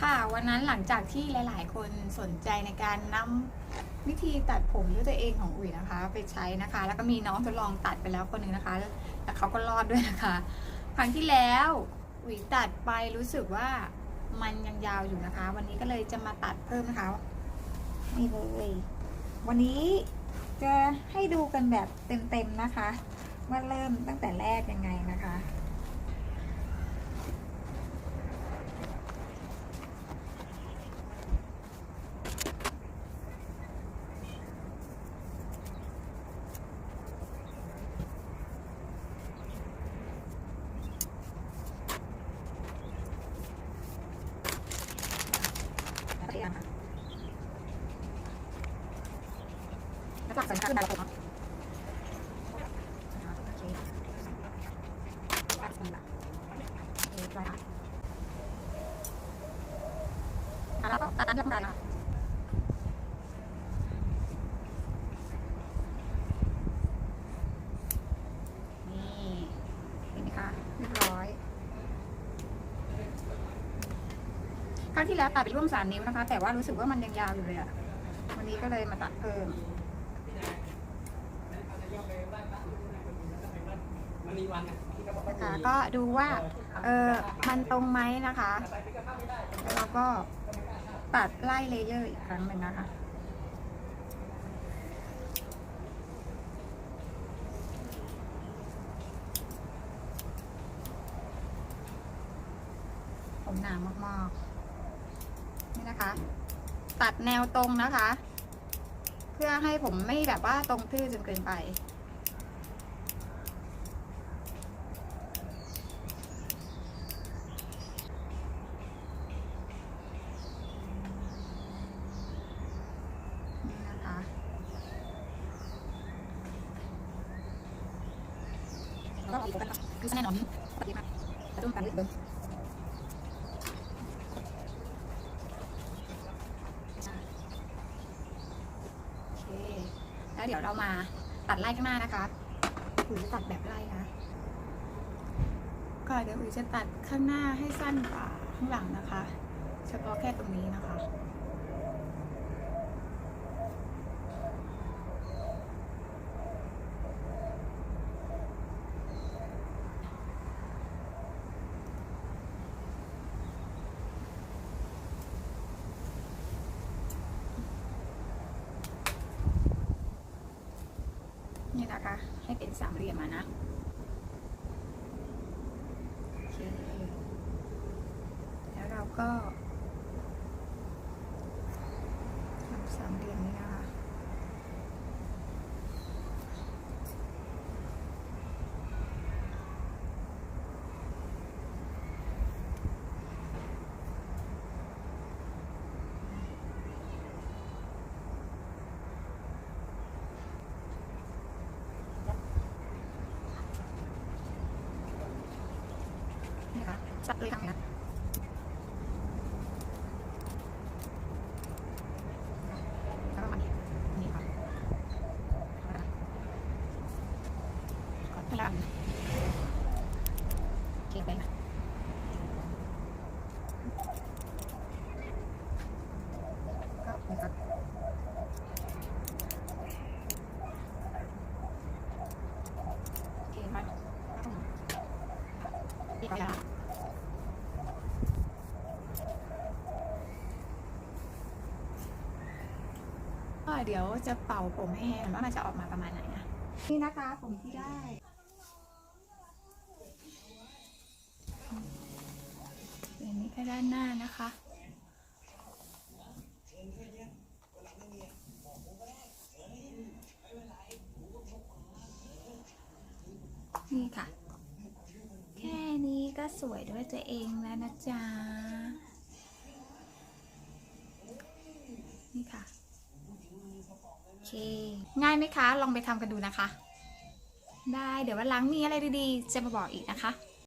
ค่ะวันนั้นหลังจากที่หลาย ๆ คนสนใจในการนำวิธีตัดผมด้วยตัวเองของอุ๋ยนะคะ ไปใช้นะคะ แล้วก็มีน้องทดลองตัดไปแล้วคนหนึ่งนะคะแล้วเขาก็รอดด้วยนะคะ ครั้งที่แล้วอุ๋ยตัดไปรู้สึกว่ามันยังยาวอยู่นะคะ วันนี้ก็เลยจะมาตัดเพิ่มนะคะนี่เลยวันนี้จะให้ดูกันแบบเต็ม ๆ นะคะ ว่าเริ่มตั้งแต่แรกยังไงนะคะ แล้วก็อีกอันค่ะแล้วหลักสัญญาณขึ้นมาแล้วผมเนาะโอเคตัดสำหรั บโอเคได้ค่ะอะแล้วก็ตัดตามที่ต้องการนะนี่เห็นไหมคะเรียบร้อยครั้งที่แล้วตัดไปร่วมสามนิ้วนะคะ แต่ว่ารู้สึกว่ามันยังยาวอยู่เลยอะวันนี้ก็เลยมาตัดเพิ่มนะ คะก็ดูว่าเออมันตรงไหมนะคะแล้วเราก็ตัดไล่เลเยอร์อีกครั้งหนึ่งนะคะผมหนามากๆนี่นะคะ ตัดแนวตรงนะคะ เพื่อให้ผมไม่แบบว่าตรงทื่อจนเกินไป นี่นะคะแล้วก็อีกแบบ คือแน่นอนปฏิมาแต่ต้องการนิดนึงโอเคแล้วเดี๋ยวเรามาตัดไล่ข้างหน้านะคะอุ๋ยจะตัดแบบไล่นะก็เดี๋ยวอุ๋ยจะตัดข้างหน้าให้สั้นกว่าข้างหลังนะคะ เฉพาะแค่ตรงนี้นะคะ นะคะ ให้เป็นสามเหลี่ยมมานะโอเคแล้วเราก็ทำสามเหลี่ยมนี้นะคะ นี่ค่ะ จับเลยทำอย่างนี้นะล้วก็มานี่นี่ค่ะกดพลังเก็บไปนะก็บโอเคมาเรียบร้อยแล้ว ก็ เดี๋ยวจะเป่าผมให้เห็นว่ามันจะออกมาประมาณไหนนะนี่นะคะผมที่ได้นี่แค่ด้านหน้านะคะนี่ค่ะ แค่นี้ก็สวยด้วยตัวเองแล้วนะจ๊ะ นี่ค่ะ โอ เค ง่ายไหมคะ ลองไปทำกันดูนะคะ ได้ เดี๋ยววันหลังมีอะไรดีๆ จะมาบอกอีกนะคะ